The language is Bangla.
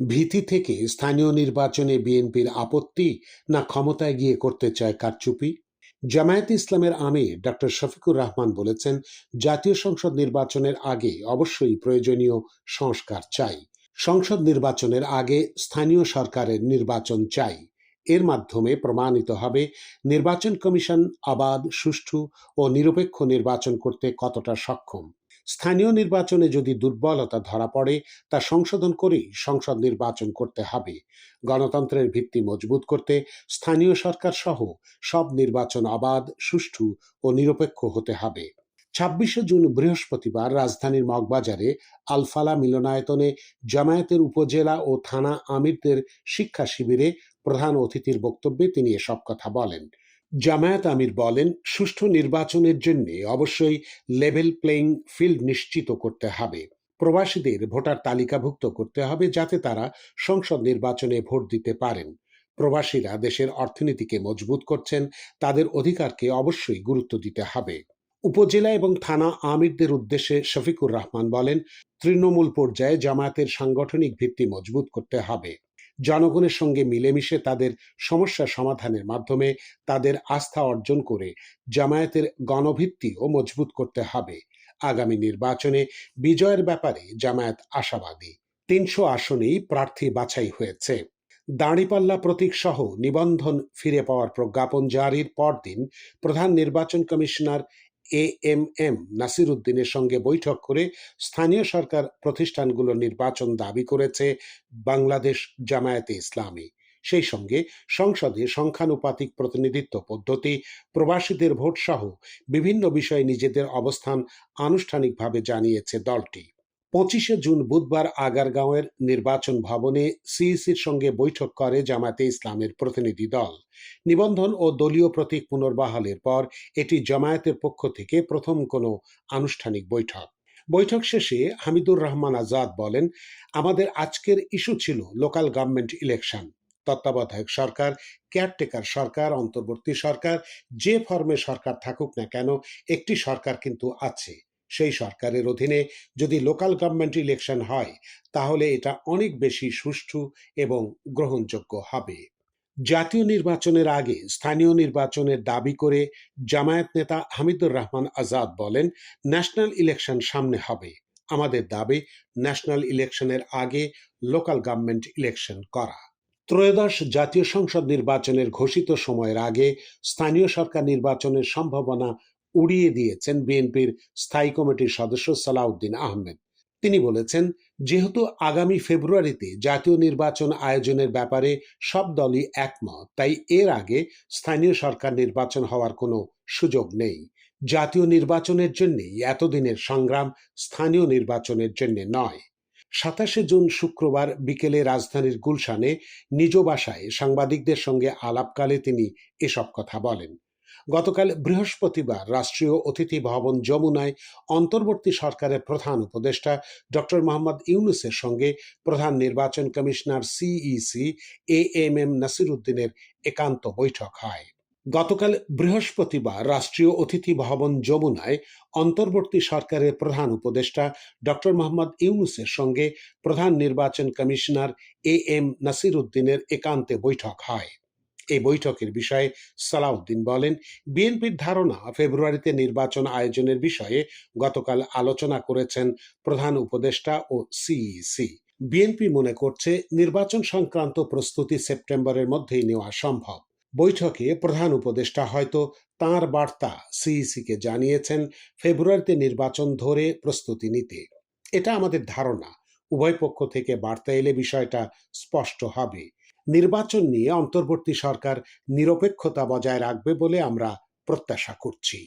ভীতি থেকে স্থানীয় নির্বাচনে বিএনপির আপত্তি না ক্ষমতায় গিয়ে করতে চায় কারচুপি? জামায়াত ইসলামের আমির ডক্টর শফিকুর রহমান বলেছেন, জাতীয় সংসদ নির্বাচনের আগে অবশ্যই প্রয়োজনীয় সংস্কার চাই। সংসদ নির্বাচনের আগে স্থানীয় সরকারের নির্বাচন চাই। এর মাধ্যমে প্রমাণিত হবে নির্বাচন কমিশন আবাদ সুষ্ঠু ও নিরপেক্ষ নির্বাচন করতে কতটা সক্ষম। স্থানীয় নির্বাচনে যদি দুর্বলতা ধরা পড়ে, তা সংশোধন করেই সংসদ নির্বাচন করতে হবে। গণতন্ত্রের ভিত্তি মজবুত করতে স্থানীয় সরকার সহ সব নির্বাচন আবাদ সুষ্ঠু ও নিরপেক্ষ হতে হবে। ছাব্বিশে জুন বৃহস্পতিবার রাজধানীর মগবাজারে আলফালা মিলনায়তনে জামায়াতের উপজেলা ও থানা আমিরদের শিক্ষা শিবিরে প্রধান অতিথির বক্তব্যে তিনি এসব কথা বলেন। জামায়াত আমির বলেন, সুষ্ঠু নির্বাচনের জন্য অবশ্যই লেভেল প্লেইং ফিল্ড নিশ্চিত করতে হবে। প্রবাসীদের ভোটার তালিকাভুক্ত করতে হবে যাতে তারা সংসদ নির্বাচনে ভোট দিতে পারেন। প্রবাসীরা দেশের অর্থনীতিকে মজবুত করছেন, তাদের অধিকারকে অবশ্যই গুরুত্ব দিতে হবে। উপজেলা এবং থানা আমিরদের উদ্দেশ্যে শফিকুর রহমান বলেন, তৃণমূল পর্যায়ে জামায়াতের সাংগঠনিক ভিত্তি মজবুত করতে হবে। জনগণের সঙ্গে মিলেমিশে তাদের সমস্যা সমাধানের মাধ্যমে তাদের আস্থা অর্জন করে জামায়াতের গণভিত্তিও মজবুত করতে হবে। আগামী নির্বাচনে বিজয়ের ব্যাপারে জামায়াত আশাবাদী। তিনশো আসনেই প্রার্থী বাছাই হয়েছে। দাঁড়িপাল্লা প্রতীক সহ নিবন্ধন ফিরে পাওয়ার প্রজ্ঞাপন জারির পরদিন প্রধান নির্বাচন commissioner A M M Nasir উদ্দিনের সঙ্গে বৈঠক করে স্থানীয় সরকার প্রতিষ্ঠানগুলো নির্বাচন দাবি করেছে বাংলাদেশ জামায়াতে ইসলামী। সেই সঙ্গে সংসদে সংখ্যানুপাতিক প্রতিনিধিত্ব পদ্ধতি, প্রবাসীদের ভোটসহ বিভিন্ন বিষয়ে নিজেদের অবস্থান আনুষ্ঠানিকভাবে জানিয়েছে দলটি। পঁচিশে জুন বুধবার আগারগাঁওয়ের নির্বাচন ভবনে সিইসির সঙ্গে বৈঠক করে জামায়াতে ইসলামের প্রতিনিধি দল। নিবন্ধন ও দলীয় প্রতীক পুনর্বহালের পর এটি জামায়াতের পক্ষ থেকে প্রথম কোনো আনুষ্ঠানিক বৈঠক। বৈঠক শেষে হামিদুর রহমান আজাদ বলেন, আমাদের আজকের ইস্যু ছিল লোকাল গভর্নমেন্ট ইলেকশন। তত্ত্বাবধায়ক সরকার, কেয়ারটেকার সরকার, অন্তর্বর্তী সরকার, যে ফর্মে সরকার থাকুক না কেন, একটি সরকার কিন্তু আছে। সেই সরকারের অধীনে যদি লোকাল গভর্নমেন্ট ইলেকশন হয়, তাহলে এটা অনেক বেশি সুষ্ঠু এবং গ্রহণযোগ্য হবে। জাতীয় নির্বাচনের আগে স্থানীয় নির্বাচনের দাবি করে জামায়াত নেতা হামিদুর রহমান আজাদ বলেন ন্যাশনাল ইলেকশন সামনে হবে। আমাদের দাবি ন্যাশনাল ইলেকশনের আগে লোকাল গভর্নমেন্ট ইলেকশন করা। ত্রয়োদশ জাতীয় সংসদ নির্বাচনের ঘোষিত সময়ের আগে স্থানীয় সরকার নির্বাচনের সম্ভাবনা উড়িয়ে দিয়েছেন বিএনপির স্থায়ী কমিটির সদস্য সালাউদ্দিন আহমেদ। তিনি বলেছেন, যেহেতু আগামী ফেব্রুয়ারিতে জাতীয় নির্বাচন আয়োজনের ব্যাপারে সব দলই একমত, তাই এর আগে স্থানীয় সরকার নির্বাচন হওয়ার কোনো সুযোগ নেই। জাতীয় নির্বাচনের জন্যেই এতদিনের সংগ্রাম স্থানীয় নির্বাচনের জন্য নয়। সাতাশে জুন শুক্রবার বিকেলে রাজধানীর গুলশানে নিজ বাসায় সাংবাদিকদের সঙ্গে আলাপকালে তিনি এসব কথা বলেন। গতকাল বৃহস্পতিবার রাষ্ট্রীয় অতিথি ভবন যমুনায় অন্তর্বর্তী সরকারের প্রধান উপদেষ্টা ডক্টর মোহাম্মদ ইউনুসের সঙ্গে প্রধান নির্বাচন commissioner CEC A M M Nasir উদ্দিনের একান্ত বৈঠক হয়। গতকাল বৃহস্পতিবার রাষ্ট্রীয় অতিথি ভবন যমুনায় অন্তর্বর্তী সরকারের প্রধান উপদেষ্টা ডক্টর মোহাম্মদ ইউনুসের সঙ্গে প্রধান নির্বাচন কমিশনার এ এম নাসির উদ্দিনের একান্তে বৈঠক হয়। এই বৈঠকের বিষয়ে সালাউদ্দিন বলেন, বিএনপির ধারণা ফেব্রুয়ারিতে নির্বাচন আয়োজনের বিষয়ে গতকাল আলোচনা করেছেন প্রধান উপদেষ্টা ও সিইসি। বিএনপি মনে করছে নির্বাচন সংক্রান্ত প্রস্তুতি সেপ্টেম্বরের মধ্যেই নেওয়া সম্ভব। বৈঠকে প্রধান উপদেষ্টা হয়তো তাঁর বার্তা সিইসিকে জানিয়েছেন ফেব্রুয়ারিতে নির্বাচন ধরে প্রস্তুতি নিতে। এটা আমাদের ধারণা। উভয় পক্ষ থেকে বার্তা এলে বিষয়টা স্পষ্ট হবে। নির্বাচন নিয়ে অন্তর্বর্তী সরকার নিরপেক্ষতা বজায় রাখবে বলে আমরা প্রত্যাশা করছি।